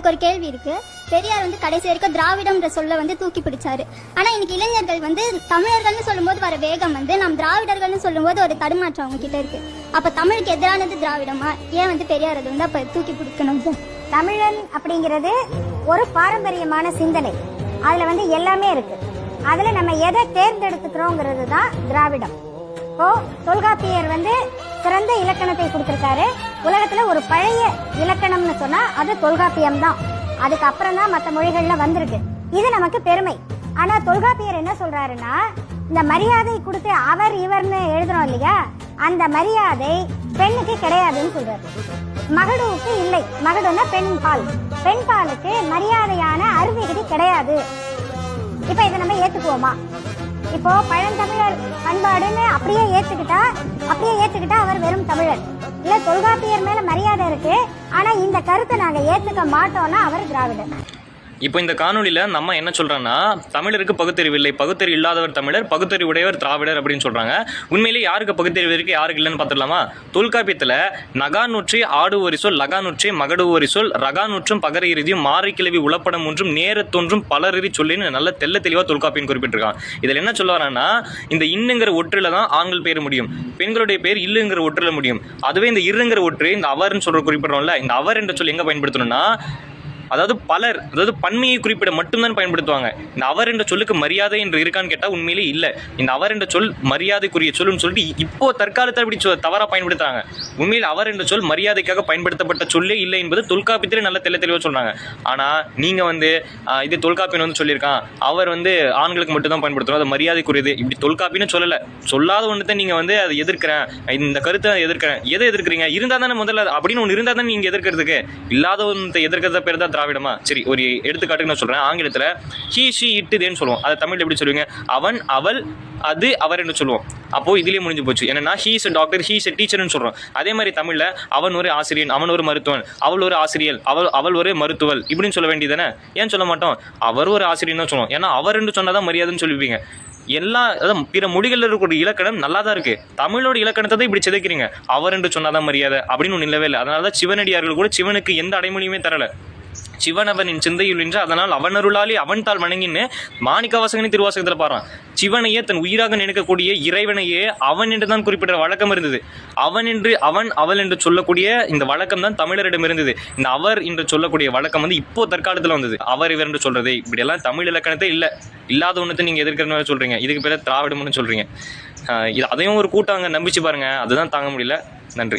எனக்கு ஒரு கேள்வி இருக்கு. பெரியார் வந்து கடைசி வரைக்கும் திராவிடம்ன்ற சொல்ல வந்து தூக்கி பிடிச்சாரு. ஆனா இன்னைக்கு இளைஞர்கள் வந்து தமிழர்கள்னு சொல்லும்போது வர வேகம் வந்து நாம் திராவிடர்கள்னு சொல்லும்போது ஒரு தடுமாற்றம் அவங்க கிட்ட இருக்கு. அப்ப தமிழுக்கு எதிரானது திராவிடமா? ஏன் வந்து பெரியார் அதை வந்து அப்ப தூக்கி பிடிக்கணும்? தமிழன் அப்படிங்கிறது ஒரு பாரம்பரியமான சிந்தனை. அதுல வந்து எல்லாமே இருக்கு. அதுல நம்ம எதை தேர்ந்தெடுத்துக்கிறோங்கிறது தான் திராவிடம். இப்போ தொல்காப்பியர் வந்து சிறந்த இலக்கணத்தை கொடுத்திருக்காரு. உலகத்துல ஒரு பழைய இலக்கணம்னு சொன்னா அது தொல்காப்பியம் தான் அதுக்கு அப்புறம் தான் மற்ற மொழிகள்ல வந்திருக்கு. இது நமக்கு பெருமை. ஆனா தொல்காப்பியர் என்ன சொல்றாருன்னா இந்த மரியாதை கொடுத்து அவர் இவர்னு எழுதுறோம் இல்லையா? அந்த மரியாதை பெண்ணுக்கு கிடையாதுன்னு சொல்றாரு. மகடுவுக்கு இல்லை. மகடுன்னா பெண் பால். பெண் பாலுக்கு மரியாதையான அருவிகுதி கிடையாது. இப்ப இதை நம்ம ஏத்துக்குவோமா? இப்போ பழந்தமிழர் பண்பாடுன்னு அப்படியே ஏத்துக்கிட்டா அப்படியே ஏத்துக்கிட்டா அவர் வெறும் தமிழர். இல்ல தொல்காப்பியர் மேல மரியாதை இருக்கு. ஆனா இந்த கருத்தை நாங்க ஏத்துக்க மாட்டோம்னா அவர் திராவிடர். இப்போ இந்த காணொலியில் நம்ம என்ன சொல்கிறோன்னா தமிழருக்கு பகுத்தறிவு இல்லை பகுத்தறிவு இல்லாதவர் தமிழர் பகுத்தறிவு உடையவர் திராவிடர் அப்படின்னு சொல்கிறாங்க உண்மையிலே யாருக்கு பகுத்தறிவு இருக்கு யாருக்கு இல்லைன்னு பார்த்துடலாமா? தொல்காப்பியத்தில் நகாநூற்றி ஆடுவரி சொல் லகாநூற்றி மகடுவரி சொல் ரகாநூற்றும் பகர இறுதியும் மாறி கிளவி உளப்படம் ஒன்றும் நேரத்தொன்றும் பலரிதி சொல்லின்னு நல்ல தெள்ள தெளிவாக தொல்காப்பியன் குறிப்பிட்டிருக்கான். இதில் என்ன சொல்ல வரான்னா இந்த இன்னுங்கிற ஒற்றில் தான் ஆண்கள் பேர் முடியும். பெண்களுடைய பேர் இல்லுங்கிற ஒற்றில் முடியும். அதுவே இந்த இருங்கிற ஒற்று இந்த அவர்னு சொல்கிற குறிப்பிடுறோம்ல இந்த அவர் என்ற சொல் எங்கே பயன்படுத்தணும்னா அதாவது பலர் அதாவது பன்மையை குறிப்பிட மட்டும்தான் பயன்படுத்துவாங்க. இந்த அவர் என்ற சொல்லுக்கு மரியாதை என்று இருக்கான்னு கேட்டால் உண்மையிலே இல்லை. இந்த அவர் என்ற சொல் மரியாதைக்குரிய சொல்லுன்னு சொல்லிட்டு இப்போ தற்காலத்தில் இப்படி சொல் தவறாக பயன்படுத்துறாங்க. உண்மையில் அவர் என்ற சொல் மரியாதைக்காக பயன்படுத்தப்பட்ட சொல்லே இல்லை என்பது தொல்காப்பியத்திலே நல்ல தெள்ள தெளிவாக சொல்கிறாங்க ஆனால் நீங்கள் வந்து இது தொல்காப்பியன் வந்து சொல்லியிருக்கான். அவர் வந்து ஆண்களுக்கு மட்டும்தான் பயன்படுத்துகிறோம் அது மரியாதைக்குரியது. இப்படி தொல்காப்பின்னு சொல்லலை. சொல்லாத ஒன்றத்தை நீங்கள் வந்து அதை எதிர்க்கிறேன். இந்த கருத்தை எதிர்க்கிறேன். எதை எதிர்க்கிறீங்க? இருந்தால் தானே முதல்ல அப்படின்னு ஒன்று இருந்தால் தானே நீங்கள் எதிர்க்கிறதுக்கு. இல்லாத ஒன்றத்தை எதிர்க்கிறத பேர் தான் திராவிடமா? சரி ஒரு எடுத்துக்காட்டுக்கு நான் சொல்கிறேன் ஆங்கிலத்தில் ஹீ ஷி இட்டுதேன்னு சொல்லுவோம். அதை தமிழ் எப்படி சொல்லுவீங்க? அவன் அவள் அது அவர் என்று சொல்லுவோம். அப்போ இதுலேயே முடிஞ்சு போச்சு. என்னன்னா ஹீஸ் டாக்டர் ஹீஸ் எ டீச்சர்னு சொல்றோம். அதே மாதிரி தமிழ்ல அவன் ஒரு ஆசிரியன் அவன் ஒரு மருத்துவன் அவள் ஒரு ஆசிரியர் அவள் அவள் ஒரு மருத்துவல் இப்படின்னு சொல்ல வேண்டியதானே ஏன் சொல்ல மாட்டோம்? அவர் ஒரு ஆசிரியர் தான் சொல்லுவோம். ஏன்னா அவர் என்று சொன்னாதான் மரியாதைன்னு சொல்லுவீங்க. எல்லா அதாவது பிற மொழிகளில் இருக்கக்கூடிய இலக்கணம் நல்லா தான் இருக்குது தமிழோட இலக்கணத்தை தான் இப்படி சிதைக்கிறீங்க. அவர் என்று சொன்னாதான் மரியாதை அப்படின்னு ஒன்று இல்லவே இல்லை. அதனால தான் சிவனடியார்கள் கூட சிவனுக்கு எந்த அடைமொழியுமே தரலை. சிவனவனின் சிந்தையுள் நின்று அதனால் அவனருளாலே அவன் தாள் வணங்கின்னு மாணிக்கவாசகனி திருவாசகத்தில் பாடுறான். சிவனையே தன் உயிராக நினைக்கக்கூடிய இறைவனையே அவன் என்று தான் குறிப்பிட்ட வழக்கம் இருந்தது. அவன் என்று அவன் அவள் என்று சொல்லக்கூடிய இந்த வழக்கம் தான் தமிழரிடம் இருந்தது. இந்த அவர் என்று சொல்லக்கூடிய வழக்கம் வந்து இப்போ தற்காலத்தில் வந்தது. அவர் இவர் என்று சொல்றது இப்படியெல்லாம் தமிழ் இலக்கணத்தை இல்லை. இல்லாத ஒன்றத்தை நீங்கள் எதிர்க்கிற சொல்றீங்க. இதுக்கு பேர் திராவிடம்னு சொல்றீங்க. இது அதையும் ஒரு கூட்டம் அங்கே நம்பிச்சு பாருங்க. அதுதான் தாங்க முடியல. நன்றி.